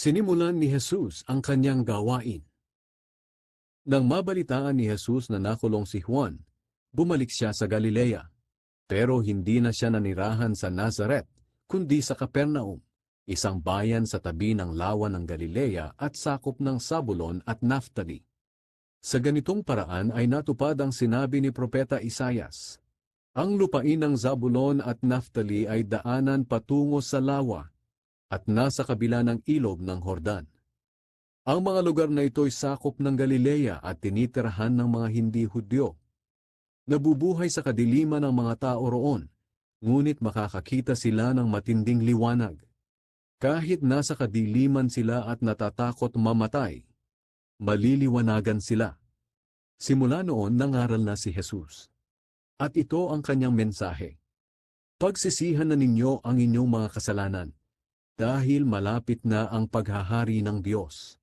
Sinimulan ni Jesus ang kanyang gawain. Nang mabalitaan ni Jesus na nakulong si Juan, bumalik siya sa Galilea. Pero hindi na siya nanirahan sa Nazaret, kundi sa Capernaum, isang bayan sa tabi ng lawa ng Galilea at sakop ng Sabulon at Naphtali. Sa ganitong paraan ay natupad ang sinabi ni Propeta Isayas. Ang lupain ng Zabulon at Naphtali ay daanan patungo sa lawa at nasa kabila ng ilog ng Hordan. Ang mga lugar na ito'y sakop ng Galilea at tinitirahan ng mga hindi Hudyo. Nabubuhay sa kadiliman ng mga tao roon, ngunit makakakita sila ng matinding liwanag. Kahit nasa kadiliman sila at natatakot mamatay, maliliwanagan sila. Simula noon nangaral na si Jesus. At ito ang kanyang mensahe. Pagsisihan na ninyo ang inyong mga kasalanan, dahil malapit na ang paghahari ng Diyos.